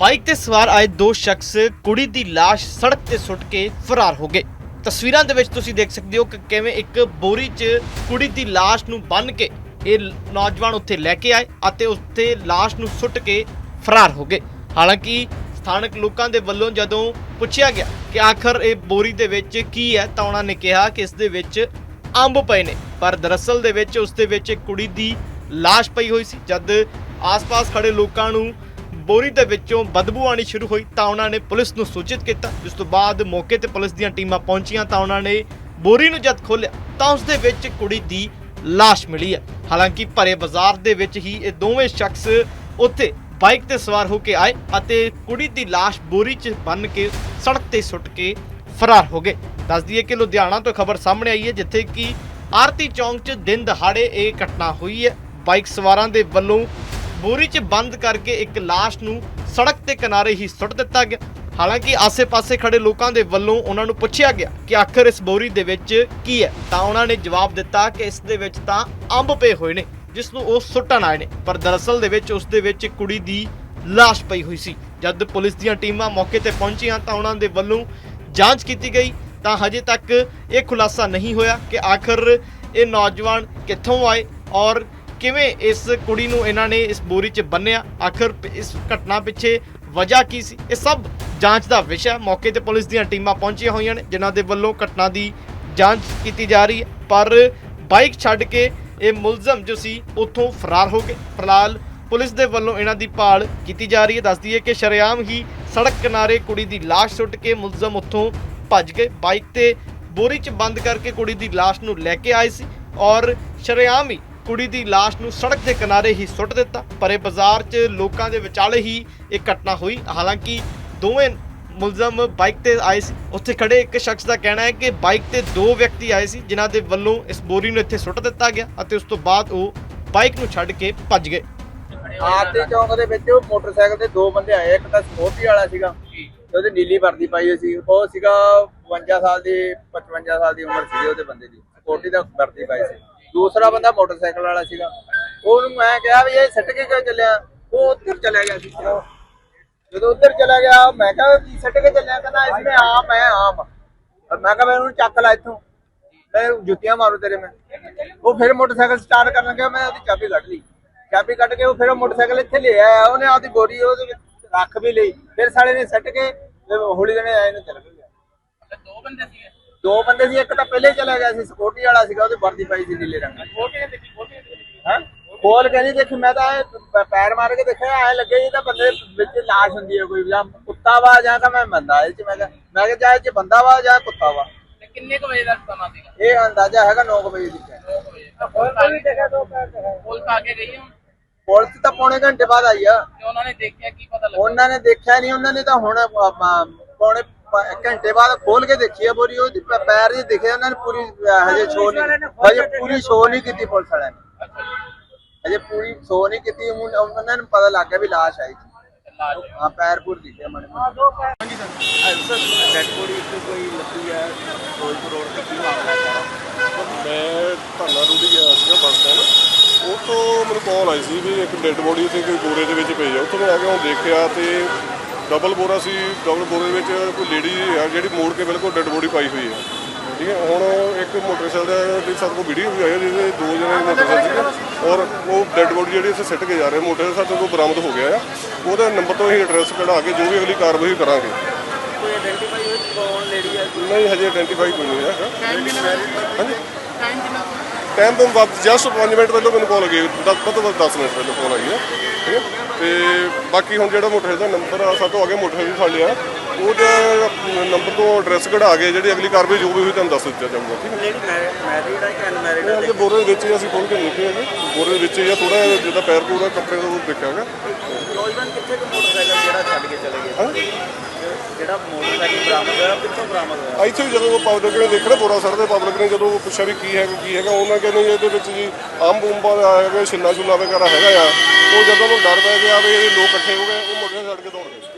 Bike ਤੇ ਸਵਾਰ ਆਏ ਦੋ ਸ਼ਖਸ ਕੁੜੀ ਦੀ ਲਾਸ਼ ਸੜਕ ਤੇ ਸੁੱਟ ਕੇ ਫਰਾਰ ਹੋ ਗਏ। ਤਸਵੀਰਾਂ ਦੇ ਵਿੱਚ ਤੁਸੀਂ ਦੇਖ ਸਕਦੇ ਹੋ ਕਿ ਕਿਵੇਂ ਇੱਕ ਬੋਰੀ 'ਚ ਕੁੜੀ ਦੀ ਲਾਸ਼ ਨੂੰ ਬੰਨ੍ਹ ਕੇ ਇਹ ਨੌਜਵਾਨ ਉੱਥੇ ਲੈ ਕੇ ਆਏ ਅਤੇ ਉੱਥੇ ਲਾਸ਼ ਨੂੰ ਸੁੱਟ ਕੇ ਫਰਾਰ ਹੋ ਗਏ। ਹਾਲਾਂਕਿ ਸਥਾਨਕ ਲੋਕਾਂ ਦੇ ਵੱਲੋਂ ਜਦੋਂ ਪੁੱਛਿਆ ਗਿਆ ਕਿ ਆਖਰ ਇਹ ਬੋਰੀ ਦੇ ਵਿੱਚ ਕੀ ਹੈ ਤਾਂ ਉਹਨਾਂ ਨੇ ਕਿਹਾ ਕਿ ਇਸ ਦੇ ਵਿੱਚ ਅੰਬ ਪਏ ਨੇ। ਪਰ ਦਰਅਸਲ ਦੇ ਵਿੱਚ ਉਸ ਦੇ ਵਿੱਚ ਕੁੜੀ ਦੀ ਲਾਸ਼ ਪਈ ਹੋਈ ਸੀ। ਜਦ ਆਸ-ਪਾਸ ਖੜੇ ਲੋਕਾਂ ਨੂੰ ਬੋਰੀ ਦੇ ਵਿੱਚੋਂ ਬਦਬੂ ਆਣੀ ਸ਼ੁਰੂ ਹੋਈ ਤਾਂ ਉਹਨਾਂ ਨੇ ਪੁਲਿਸ ਨੂੰ ਸੂਚਿਤ ਕੀਤਾ। ਜਿਸ ਤੋਂ ਬਾਅਦ ਮੌਕੇ ਤੇ ਪੁਲਿਸ ਦੀਆਂ ਟੀਮਾਂ ਪਹੁੰਚੀਆਂ ਤਾਂ ਉਹਨਾਂ ਨੇ ਬੋਰੀ ਨੂੰ ਜਦ ਖੋਲ੍ਹਿਆ ਤਾਂ ਉਸ ਦੇ ਵਿੱਚ ਕੁੜੀ ਦੀ ਲਾਸ਼ ਮਿਲੀ ਹੈ। ਹਾਲਾਂਕਿ ਭਰੇ ਬਾਜ਼ਾਰ ਦੇ ਵਿੱਚ ਹੀ ਇਹ ਦੋਵੇਂ ਸ਼ਖਸ ਉੱਥੇ ਬਾਈਕ ਤੇ ਸਵਾਰ ਹੋ ਕੇ ਆਏ ਅਤੇ ਕੁੜੀ ਦੀ ਲਾਸ਼ ਬੋਰੀ 'ਚ ਬੰਨ੍ਹ ਕੇ ਸੜਕ ਤੇ ਸੁੱਟ ਕੇ ਫਰਾਰ ਹੋ ਗਏ। ਦੱਸ ਦਈਏ ਕਿ ਲੁਧਿਆਣਾ ਤੋਂ ਖਬਰ ਸਾਹਮਣੇ ਆਈ ਹੈ ਜਿੱਥੇ ਕਿ ਆਰਤੀ ਚੌਂਕ 'ਚ ਦਿਨ ਦਹਾੜੇ ਇਹ ਘਟਨਾ ਹੋਈ ਹੈ। ਬਾਈਕ ਸਵਾਰਾਂ ਦੇ ਵੱਲੋਂ ਬੋਰੀ 'ਚ ਬੰਦ ਕਰਕੇ ਇੱਕ ਲਾਸ਼ ਨੂੰ ਸੜਕ 'ਤੇ ਕਿਨਾਰੇ ਹੀ ਸੁੱਟ ਦਿੱਤਾ ਗਿਆ। ਹਾਲਾਂਕਿ ਆਸੇ-ਪਾਸੇ ਖੜੇ ਲੋਕਾਂ ਦੇ ਵੱਲੋਂ ਉਹਨਾਂ ਨੂੰ ਪੁੱਛਿਆ ਗਿਆ ਕਿ ਆਖਰ ਇਸ ਬੋਰੀ ਦੇ ਵਿੱਚ ਕੀ ਹੈ। ਤਾਂ ਉਹਨਾਂ ਨੇ ਜਵਾਬ ਦਿੱਤਾ ਕਿ ਇਸ ਦੇ ਵਿੱਚ ਤਾਂ ਅੰਬ ਪਏ ਹੋਏ ਨੇ, ਜਿਸ ਨੂੰ ਉਹ ਸੁੱਟਣ ਆਏ ਨੇ। ਪਰ ਦਰਅਸਲ ਦੇ ਵਿੱਚ ਉਸ ਦੇ ਵਿੱਚ ਕੁੜੀ ਦੀ ਲਾਸ਼ ਪਈ ਹੋਈ ਸੀ। ਜਦ ਪੁਲਿਸ ਦੀਆਂ ਟੀਮਾਂ ਮੌਕੇ ਤੇ ਪਹੁੰਚੀਆਂ ਤਾਂ ਉਹਨਾਂ ਦੇ ਵੱਲੋਂ ਜਾਂਚ ਕੀਤੀ ਗਈ। ਤਾਂ ਹਜੇ ਤੱਕ ਇਹ ਖੁਲਾਸਾ ਨਹੀਂ ਹੋਇਆ ਕਿ ਆਖਰ ਇਹ ਨੌਜਵਾਨ ਕਿੱਥੋਂ ਆਏ ਔਰ ਕਿਵੇਂ ਇਸ ਕੁੜੀ ਨੂੰ ਇਹਨਾਂ ਨੇ ਇਸ ਬੋਰੀ 'ਚ ਬੰਨਿਆ? ਆਖਰ ਇਸ ਘਟਨਾ ਪਿੱਛੇ ਵਜ੍ਹਾ ਕੀ ਸੀ? ਇਹ ਸਭ ਜਾਂਚ ਦਾ ਵਿਸ਼ਾ ਮੌਕੇ ਤੇ ਪੁਲਿਸ ਦੀਆਂ ਟੀਮਾਂ ਪਹੁੰਚੀਆਂ ਹੋਈਆਂ ਨੇ, ਜਿਨ੍ਹਾਂ ਦੇ ਵੱਲੋਂ ਘਟਨਾ ਦੀ ਜਾਂਚ ਕੀਤੀ ਜਾ ਰਹੀ ਹੈ। ਪਰ ਬਾਈਕ ਛੱਡ ਕੇ ਇਹ ਮੁਲਜ਼ਮ ਜੋ ਸੀ, ਉੱਥੋਂ ਫਰਾਰ ਹੋ ਗਏ। ਫਿਲਹਾਲ ਪੁਲਿਸ ਦੇ ਵੱਲੋਂ ਇਹਨਾਂ ਦੀ ਭਾਲ ਕੀਤੀ ਜਾ ਰਹੀ ਹੈ। ਦੱਸਦੀ ਹੈ ਕਿ ਸ਼ਰੇਆਮ ਹੀ ਸੜਕ ਕਿਨਾਰੇ ਕੁੜੀ ਦੀ ਲਾਸ਼ ਸੁੱਟ ਕੇ ਮੁਲਜ਼ਮ ਉੱਥੋਂ ਭੱਜ ਗਏ। ਬਾਈਕ ਤੇ ਬੋਰੀ 'ਚ ਬੰਦ ਕਰਕੇ ਕੁੜੀ ਦੀ ਲਾਸ਼ ਨੂੰ ਲੈ ਕੇ ਆਏ ਸੀ ਔਰ ਸ਼ਰੇਆਮ ਹੀ ਕੁੜੀ ਦੀ ਲਾਸ਼ ਨੂੰ ਸੜਕ ਦੇ ਕਿਨਾਰੇ ਹੀ ਸੁੱਟ ਦਿੱਤਾ। ਪਰੇ ਬਾਜ਼ਾਰ 'ਚ ਲੋਕਾਂ ਦੇ ਵਿਚਾਲੇ ਹੀ ਇਹ ਘਟਨਾ ਹੋਈ। ਹਾਲਾਂਕਿ ਦੋਵੇਂ ਮੁਲਜ਼ਮ ਬਾਈਕ ਤੇ ਆਏ ਸੀ। ਉੱਥੇ ਖੜੇ ਇੱਕ ਸ਼ਖਸ ਦਾ ਕਹਿਣਾ ਹੈ ਕਿ ਬਾਈਕ ਤੇ ਦੋ ਵਿਅਕਤੀ ਆਏ ਸੀ ਜਿਨ੍ਹਾਂ ਦੇ ਵੱਲੋਂ ਇਸ ਬੋਰੀ ਨੂੰ ਇੱਥੇ ਸੁੱਟ ਦਿੱਤਾ ਗਿਆ ਅਤੇ ਉਸ ਤੋਂ ਬਾਅਦ ਉਹ ਬਾਈਕ ਨੂੰ ਛੱਡ ਕੇ ਭੱਜ ਗਏ। ਆਰਤੀ ਚੌਂਕ ਦੇ ਵਿੱਚ ਉਹ ਮੋਟਰਸਾਈਕਲ ਤੇ ਦੋ ਬੰਦੇ ਆਏ। ਇੱਕ ਤਾਂ ਸਕੋਰਪੀ ਵਾਲਾ ਸੀਗਾ ਤੇ ਉਹਦੀ ਨੀਲੀ ਵਰਦੀ ਪਾਈ ਹੋਈ ਸੀ। ਉਹ ਸੀਗਾ 52 ਸਾਲ ਦੀ 55 ਸਾਲ ਦੀ ਉਮਰ ਸੀ ਉਹਦੇ ਬੰਦੇ ਦੀ। ਸਕੋਰਪੀ ਦਾ ਵਰਦੀ ਪਾਈ ਸੀ। ਦੂਸਰਾ ਬੰਦਾ ਮੋਟਰਸਾਈਕਲ ਵਾਲਾ ਸੀਗਾ। ਉਹਨੂੰ ਮੈਂ ਕਿਹਾ ਵੀ ਇਹ ਸੱਟ ਕੇ ਕਿਉਂ ਚੱਲਿਆ? ਉਹ ਉੱਧਰ ਚਲਾ ਗਿਆ ਸੀ। ਜਦੋਂ ਉੱਧਰ ਚਲਾ ਗਿਆ, ਮੈਂ ਕਿਹਾ ਕੀ ਸੱਟ ਕੇ ਚੱਲਿਆ, ਕਹਿੰਦਾ ਇਸ ਆਮ ਹੈ ਆਮ ਮੈਂ ਕਿਹਾ ਮੈਂ ਉਹਨੂੰ ਚੱਕ ਲਾ ਇੱਥੋਂ। ਮੈਂ ਜੁੱਤੀਆਂ ਮਾਰੂ ਤੇਰੇ ਮੈਂ। ਉਹ ਫਿਰ ਮੋਟਰਸਾਈਕਲ ਸਟਾਰਟ ਕਰਨ ਲੱਗਿਆ ਮੈਂ ਉਹਦੀ ਚਾਬੀ ਕੱਢ ਲਈ। ਚਾਬੀ ਕੱਢ ਕੇ ਉਹ ਫਿਰ ਉਹ ਮੋਟਰਸਾਈਕਲ ਇੱਥੇ ਲੈ ਆਇਆ। ਉਹਨੇ ਆਪਦੀ ਬੋਰੀ ਉਹਦੇ ਵਿੱਚ ਰੱਖ ਵੀ ਲਈ। ਫਿਰ ਸਾਲੇ ਨੇ ਸੱਟ ਕੇ ਤੇ ਹੌਲੀ ਜਣੇ ਆਏ ਨੂੰ ਚਲ ਗਿਆ ਦੋ ਬੰਦੇ ਸੀਗੇ? ਦੋ ਬੰਦੇ ਸੀ ਇੱਕ ਤਾਂ ਪਹਿਲੇ ਚਲਾ ਗਿਆ ਸੀ ਸਕੂਟੀ ਵਾਲਾ ਸੀਗਾ ਉਹਦੀ ਵਰਦੀ ਪਾਈ ਸੀ ਨੀਲੇ ਰੰਗ ਦੀ। ਹਾਂ ਖੋਲ ਕੇ ਨਹੀਂ ਦੇਖੀ। ਮੈਂ ਤਾਂ ਇਹ ਪੈਰ ਮਾਰ ਕੇ ਦੇਖਿਆ ਐ ਲੱਗੇ ਇਹ ਤਾਂ ਬੰਦੇ ਵਿੱਚ ਲਾਸ਼ ਹੁੰਦੀ ਹੈ ਕੋਈ ਜਾਂ ਕੁੱਤਾ ਵਾ ਜਾਂ ਤਾਂ ਮੈਂ ਬੰਦਾ ਇਹ ਚ ਮੈਂ ਕਿਹਾ ਮੈਂ ਕਿਹਾ ਜਾਂ ਇਹ ਚ ਬੰਦਾ ਵਾ ਜਾਂ ਕੁੱਤਾ ਵਾ। ਕਿੰਨੇ ਕੁ ਵਜੇ ਦਾ ਸਮਾਂ ਸੀਗਾ? ਇਹ ਅੰਦਾਜ਼ਾ ਹੈਗਾ 9 ਵਜੇ ਦੀ ਹੈ। 9 ਵਜੇ। ਪੁਲਿਸ ਵੀ ਦੇਖਿਆ ਦੋ ਪੁਲਿਸ ਆ ਕੇ ਗਈ ਹੁਣ? ਪੁਲਿਸ ਤਾਂ ਪੌਣੇ ਘੰਟੇ ਬਾਅਦ ਆਈ ਆ। ਤੇ ਉਹਨਾਂ ਨੇ ਦੇਖਿਆ ਕੀ ਪਤਾ ਲੱਗਾ? ਉਹਨਾਂ ਨੇ ਦੇਖਿਆ ਨਹੀਂ ਉਹਨਾਂ ਨੇ ਤਾਂ ਹੁਣ ਪੌਣੇ ਘੰਟੇ ਬਾਅਦ ਖੋਲ ਕੇ ਦੇਖੀ ਆ ਬੋਰੀ ਉਹਦੀ ਪ- ਪੈਰ ਨਹੀਂ ਦਿਖੇ ਉਹਨਾਂ ਨੇ ਪੂਰੀ ਹਜੇ ਸ਼ੋਅ ਨਹੀਂ ਹਜੇ ਪੂਰੀ ਸ਼ੋਅ ਨਹੀਂ ਕੀਤੀ ਪੁਲਿਸ ਵਾਲਿਆਂ ਨੇ। ਹਜੇ ਪੂਰੀ ਸ਼ੋਅ ਨਹੀਂ ਕੀਤੀ ਹੁਣ ਉਹਨਾਂ ਨੂੰ ਪਤਾ ਲੱਗ ਗਿਆ ਵੀ ਲਾਸ਼ ਆਈ ਸੀ। ਹਾਂ ਪੈਰ ਪੂਰ ਦਿਖੇ ਮਣੇ ਡੈਡ ਬੋਡੀ ਇੱਕ ਕੋਈ ਲੱਗੀ ਹੈ? ਫਿਰੋਜ਼ਪੁਰ ਰੋਡ ਤੇ ਕੀ ਮਾਮਲਾ ਹੈ? ਮੈਂ ਗਿਆ ਸੀਗਾ ਬੱਸ ਸਟੈਂਡ। ਉਹ ਤੋਂ ਮੈਨੂੰ ਕਾਲ ਆਈ ਸੀ ਵੀ ਇੱਕ ਡੈੱਡ ਬੋਡੀ ਉੱਥੇ ਕੋਈ ਬੋਰੇ ਦੇ ਵਿੱਚ ਪਈ ਆ। ਉੱਥੋਂ ਮੈਂ ਆ ਕੇ ਹੁਣ ਦੇਖਿਆ ਤੇ ਡਬਲ ਬੋਰਾ ਸੀ ਡਬਲ ਬੋਰੇ ਦੇ ਵਿੱਚ ਕੋਈ ਲੇਡੀ ਆ ਜਿਹੜੀ ਮੋੜ ਕੇ ਬਿਲਕੁਲ ਡੈੱਡ ਬੋਡੀ ਪਾਈ ਹੋਈ ਹੈ ਠੀਕ ਹੈ ਹੁਣ ਇੱਕ ਮੋਟਰਸਾਈਕਲ ਦੇ ਸਾਡੇ ਕੋਲ ਵੀਡੀਓ ਵੀ ਆਈ ਹੈ ਜਿਹਦੇ ਦੋ ਜਣੇ ਮੋਟਰਸਾਈਕਲ ਸੀਗੇ। ਔਰ ਉਹ ਡੈੱਡ ਬੋਡੀ ਜਿਹੜੀ ਇੱਥੇ ਸਿੱਟ ਕੇ ਜਾ ਰਹੇ ਮੋਟਰਸਾਈਕਲ ਸਾਡੇ ਕੋਲ ਬਰਾਮਦ ਹੋ ਗਿਆ ਆ। ਉਹਦਾ ਨੰਬਰ ਤੋਂ ਅਸੀਂ ਐਡਰੈਸ ਕਢਾ ਕੇ ਜੋ ਵੀ ਅਗਲੀ ਕਾਰਵਾਈ ਕਰਾਂਗੇ। ਕੋਈ ਆਇਡੈਂਟੀਫਾਈ ਹੋਈ ਕੌਣ ਲੇਡੀ ਹੈ ਨਹੀਂ ਹਜੇ ਆਇਡੈਂਟੀਫਾਈ ਕੋਈ ਨਹੀਂ ਹੈਗਾ ਟਾਈਮ ਕਿੰਨਾ ਹਾਂਜੀ? ਟਾਈਮ ਕਿੰਨਾ ਟਾਈਮ ਤੋਂ ਵੱਧ ਜਸਟ 5 ਮਿੰਟ ਪਹਿਲਾਂ ਮੈਨੂੰ ਕਾਲ ਗਈ, ਦਸ ਤੋਂ ਬਾਅਦ 10 ਮਿੰਟ ਪਹਿਲਾਂ ਕਾਲ ਆਈ ਹੈ, ਠੀਕ ਹੈ। ਤੇ ਬਾਕੀ ਹੁਣ ਜਿਹੜਾ ਮੋਟਰ ਦਾ ਨੰਬਰ ਆ, ਸਾਡੇ ਤੋਂ ਅੱਗੇ ਮੋਟਰਸਾਈਕਲ ਫੜ ਲਿਆ ਉਹਦਾ ਨੰਬਰ ਤੋਂ ਐਡਰੈਸ ਕਢਾ ਕੇ ਜਿਹੜੀ ਅਗਲੀ ਕਾਰਵਾਈ ਜੋ ਵੀ ਹੋਈ ਤੁਹਾਨੂੰ ਦੱਸ ਦਿੱਤਾ ਜਾਊਗਾ ਠੀਕ ਹੈ? ਲੇਡੀ ਮੈਰਿਡ ਹੈ ਕਿ ਅਨਮੈਰਿਡ ਹੈ ਅੱਗੇ ਬੋਰੇ ਦੇ ਵਿੱਚ ਹੀ ਅਸੀਂ ਖੋਲ ਕੇ ਦੇਖੇ ਹੈਗੇ ਬੋਰੇ ਦੇ ਵਿੱਚ ਹੀ ਆ ਥੋੜਾ ਜਿੱਦਾਂ ਪੈਰ ਪੂਰਾ ਕੱਪੜੇ ਦਾ ਉਹ ਦੇਖਿਆ ਹੈਗਾ ਨੌਜਵਾਨ ਕਿੱਥੇ ਕੁ ਮੋਟਰਸਾਈਕਲ ਜਿਹੜਾ ਛੱਡ ਕੇ ਚਲੇ ਗਏ? ਹਾਂ ਜਿਹੜਾ ਮੋਟਰਸਾਈਕਲ ਬਰਾਮਦ ਹੋਇਆ ਕਿੱਥੋਂ ਬਰਾਮਦ ਹੋਇਆ? ਇੱਥੇ ਵੀ ਜਦੋਂ ਪਬਲਿਕ ਨੇ ਦੇਖਿਆ ਬੋਰਾ ਸਰ ਦੇ ਪਬਲਿਕ ਨੇ ਜਦੋਂ ਪੁੱਛਿਆ ਵੀ ਕੀ ਹੈਗਾ ਕੀ ਹੈਗਾ ਉਹਨਾਂ ਕਹਿੰਦੇ ਜੀ ਇਹਦੇ ਵਿੱਚ ਜੀ ਅੰਬ ਉੰਬਾ ਦਾ ਹੈਗਾ ਛਿੱਲਾ ਛੁੱਲਾ ਵਗੈਰਾ ਹੈਗਾ ਆ। ਉਹ ਜਦੋਂ ਨੂੰ ਡਰ ਪੈ ਗਿਆ ਵੀ ਇਹ ਲੋਕ ਇਕੱਠੇ ਹੋ ਗਏ ਉਹ ਮੋਟਰਸਾਈਕਲ ਛੱਡ ਕੇ ਦੌੜ ਗਏ।